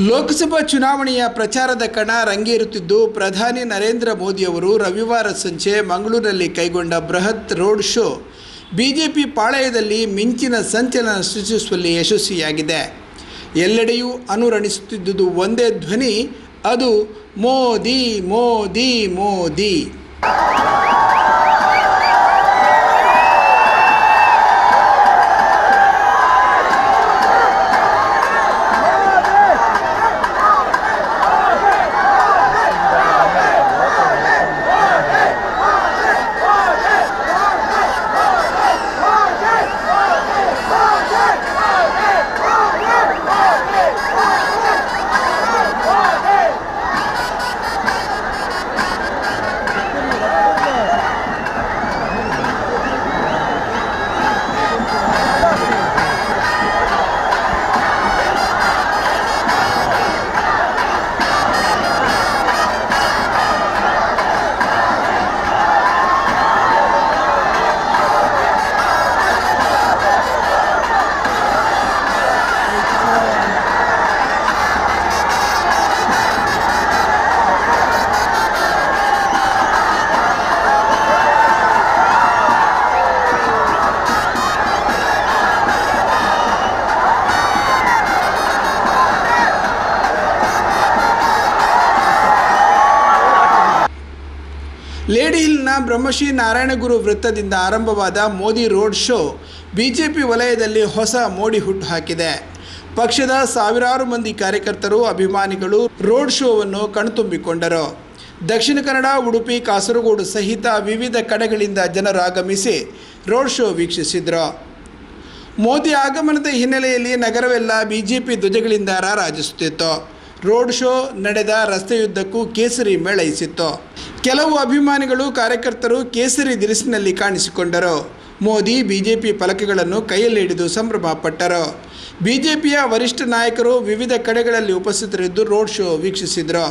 ಲೋಕಸಭಾ ಚುನಾವಣೆಯ ಪ್ರಚಾರದ ಕಣ ರಂಗೇರುತ್ತಿದ್ದು, ಪ್ರಧಾನಿ ನರೇಂದ್ರ ಮೋದಿಯವರು ರವಿವಾರ ಸಂಜೆ ಮಂಗಳೂರಿನಲ್ಲಿ ಕೈಗೊಂಡ ಬೃಹತ್ ರೋಡ್ ಶೋ. ಬಿಜೆಪಿ ಪಾಳಯದಲ್ಲಿ ಮಿಂಚಿನ ಸಂಚಲನ ಸೃಷ್ಟಿಸುವಲ್ಲಿ ಯಶಸ್ವಿಯಾಗಿದೆ. ಎಲ್ಲೆಡೆಯೂ ಅನುರಣಿಸುತ್ತಿದ್ದುದು ಒಂದೇ ಧ್ವನಿ, ಅದು ಮೋದಿ ಮೋದಿ ಮೋದಿ. ಲೇಡಿ ಹಿಲ್ನ ಬ್ರಹ್ಮಶ್ರೀ ನಾರಾಯಣಗುರು ವೃತ್ತದಿಂದ ಆರಂಭವಾದ ಮೋದಿ ರೋಡ್ ಶೋ ಬಿಜೆಪಿ ವಲಯದಲ್ಲಿ ಹೊಸ ಮೋಡಿ ಹುಟ್ಟು ಹಾಕಿದೆ ಪಕ್ಷದ ಸಾವಿರಾರು ಮಂದಿ ಕಾರ್ಯಕರ್ತರು, ಅಭಿಮಾನಿಗಳು ರೋಡ್ ಶೋವನ್ನು ಕಣ್ತುಂಬಿಕೊಂಡರು. ದಕ್ಷಿಣ ಕನ್ನಡ, ಉಡುಪಿ, ಕಾಸರಗೋಡು ಸಹಿತ ವಿವಿಧ ಕಡೆಗಳಿಂದ ಜನರು ಆಗಮಿಸಿ ರೋಡ್ ಶೋ ವೀಕ್ಷಿಸಿದರು. ಮೋದಿ ಆಗಮನದ ಹಿನ್ನೆಲೆಯಲ್ಲಿ ನಗರವೆಲ್ಲ ಬಿಜೆಪಿ ಧ್ವಜಗಳಿಂದ ರಾರಾಜಿಸುತ್ತಿತ್ತು. ರೋಡ್ ಶೋ ನಡೆದ ರಸ್ತೆಯುದ್ದಕ್ಕೂ ಕೇಸರಿ ಮೇಳೈಸಿತ್ತು. ಕೆಲವು ಅಭಿಮಾನಿಗಳು ಕಾರ್ಯಕರ್ತರು ಕೇಸರಿ ದಿರಿಸಿನಲ್ಲಿ ಕಾಣಿಸಿಕೊಂಡರು. ಮೋದಿ ಬಿಜೆಪಿ ಫಲಕಗಳನ್ನು ಕೈಯಲ್ಲಿ ಹಿಡಿದು ಸಂಭ್ರಮ ಪಟ್ಟರು. ಬಿಜೆಪಿಯ ವರಿಷ್ಠ ನಾಯಕರು ವಿವಿಧ ಕಡೆಗಳಲ್ಲಿ ಉಪಸ್ಥಿತರಿದ್ದು ರೋಡ್ ಶೋ ವೀಕ್ಷಿಸಿದರು.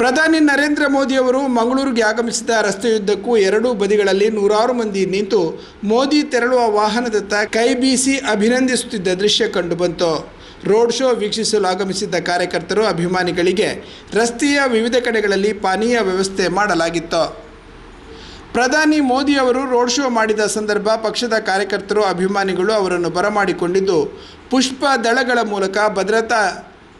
ಪ್ರಧಾನಿ ನರೇಂದ್ರ ಮೋದಿಯವರು ಮಂಗಳೂರಿಗೆ ಆಗಮಿಸಿದ ರಸ್ತೆಯುದ್ದಕ್ಕೂ ಎರಡೂ ಬದಿಗಳಲ್ಲಿ ನೂರಾರು ಮಂದಿ ನಿಂತು ಮೋದಿ ತೆರಳುವ ವಾಹನದತ್ತ ಕೈ ಬೀಸಿ ಅಭಿನಂದಿಸುತ್ತಿದ್ದ ದೃಶ್ಯ ಕಂಡುಬಂತು. ರೋಡ್ ಶೋ ವೀಕ್ಷಿಸಲು ಆಗಮಿಸಿದ್ದ ಕಾರ್ಯಕರ್ತರು, ಅಭಿಮಾನಿಗಳಿಗೆ ರಸ್ತೆಯ ವಿವಿಧ ಕಡೆಗಳಲ್ಲಿ ಪಾನೀಯ ವ್ಯವಸ್ಥೆ ಮಾಡಲಾಗಿತ್ತು. ಪ್ರಧಾನಿ ಮೋದಿ ಅವರು ರೋಡ್ ಶೋ ಮಾಡಿದ ಸಂದರ್ಭ ಪಕ್ಷದ ಕಾರ್ಯಕರ್ತರು, ಅಭಿಮಾನಿಗಳು ಅವರನ್ನು ಬರಮಾಡಿಕೊಂಡಿದ್ದು, ಪುಷ್ಪ ದಳಗಳ ಮೂಲಕ ಭದ್ರತಾ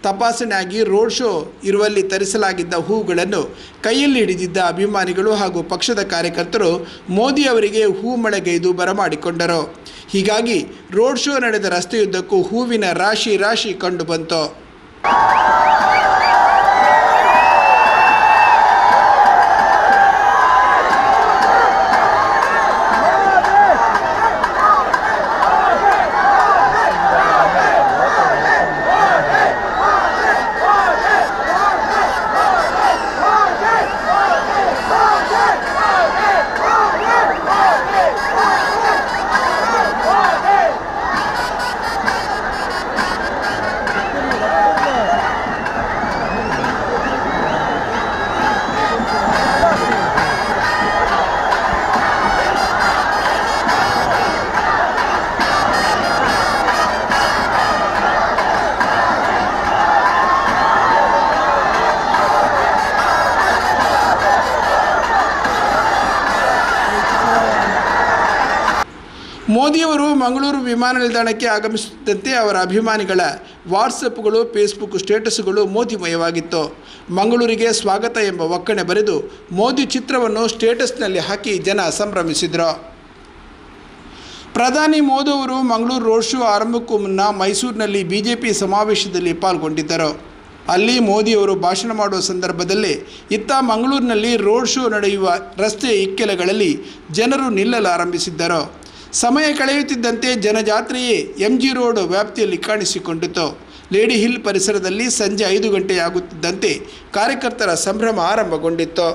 ತಪಾಸಣೆಯಾಗಿ ರೋಡ್ ಶೋ ಇರುವಲ್ಲಿ ತರಿಸಲಾಗಿದ್ದ ಹೂಗಳನ್ನು ಕೈಯಲ್ಲಿ ಹಿಡಿದಿದ್ದ ಅಭಿಮಾನಿಗಳು ಹಾಗೂ ಪಕ್ಷದ ಕಾರ್ಯಕರ್ತರು ಮೋದಿ ಅವರಿಗೆ ಹೂ ಮಳೆಗೈದು ಬರಮಾಡಿಕೊಂಡರು. ಹೀಗಾಗಿ ರೋಡ್ ಶೋ ನಡೆದ ರಸ್ತೆಯುದ್ದಕ್ಕೂ ಹೂವಿನ ರಾಶಿ ರಾಶಿ ಕಂಡುಬಂತು ಮೋದಿಯವರು ಮಂಗಳೂರು ವಿಮಾನ ನಿಲ್ದಾಣಕ್ಕೆ ಆಗಮಿಸುತ್ತಿದ್ದಂತೆ ಅವರ ಅಭಿಮಾನಿಗಳ ವಾಟ್ಸಪ್ಗಳು, ಫೇಸ್ಬುಕ್ ಸ್ಟೇಟಸ್ಗಳು ಮೋದಿಮಯವಾಗಿತ್ತು. ಮಂಗಳೂರಿಗೆ ಸ್ವಾಗತ ಎಂಬ ಒಕ್ಕಣೆ ಬರೆದು ಮೋದಿ ಚಿತ್ರವನ್ನು ಸ್ಟೇಟಸ್ನಲ್ಲಿ ಹಾಕಿ ಜನ ಸಂಭ್ರಮಿಸಿದರು. ಪ್ರಧಾನಿ ಮೋದಿ ಅವರು ಮಂಗಳೂರು ರೋಡ್ ಶೋ ಆರಂಭಕ್ಕೂ ಮುನ್ನ ಮೈಸೂರಿನಲ್ಲಿ ಬಿಜೆಪಿ ಸಮಾವೇಶದಲ್ಲಿ ಪಾಲ್ಗೊಂಡಿದ್ದರು. ಅಲ್ಲಿ ಮೋದಿಯವರು ಭಾಷಣ ಮಾಡುವ ಸಂದರ್ಭದಲ್ಲಿ ಇತ್ತ ಮಂಗಳೂರಿನಲ್ಲಿ ರೋಡ್ ಶೋ ನಡೆಯುವ ರಸ್ತೆ ಇಕ್ಕೆಲಗಳಲ್ಲಿ ಜನರು ನಿಲ್ಲಲಾರಂಭಿಸಿದ್ದರು. ಸಮಯ ಕಳೆಯುತ್ತಿದ್ದಂತೆ ಜನಜಾತ್ರೆಯೇ ಎಂ ಜಿ ರೋಡ್ ವ್ಯಾಪ್ತಿಯಲ್ಲಿ ಕಾಣಿಸಿಕೊಂಡಿತು ಲೇಡಿ ಹಿಲ್ ಪರಿಸರದಲ್ಲಿ ಸಂಜೆ ಐದು ಗಂಟೆಯಾಗುತ್ತಿದ್ದಂತೆ ಕಾರ್ಯಕರ್ತರ ಸಂಭ್ರಮ ಆರಂಭಗೊಂಡಿತ್ತು.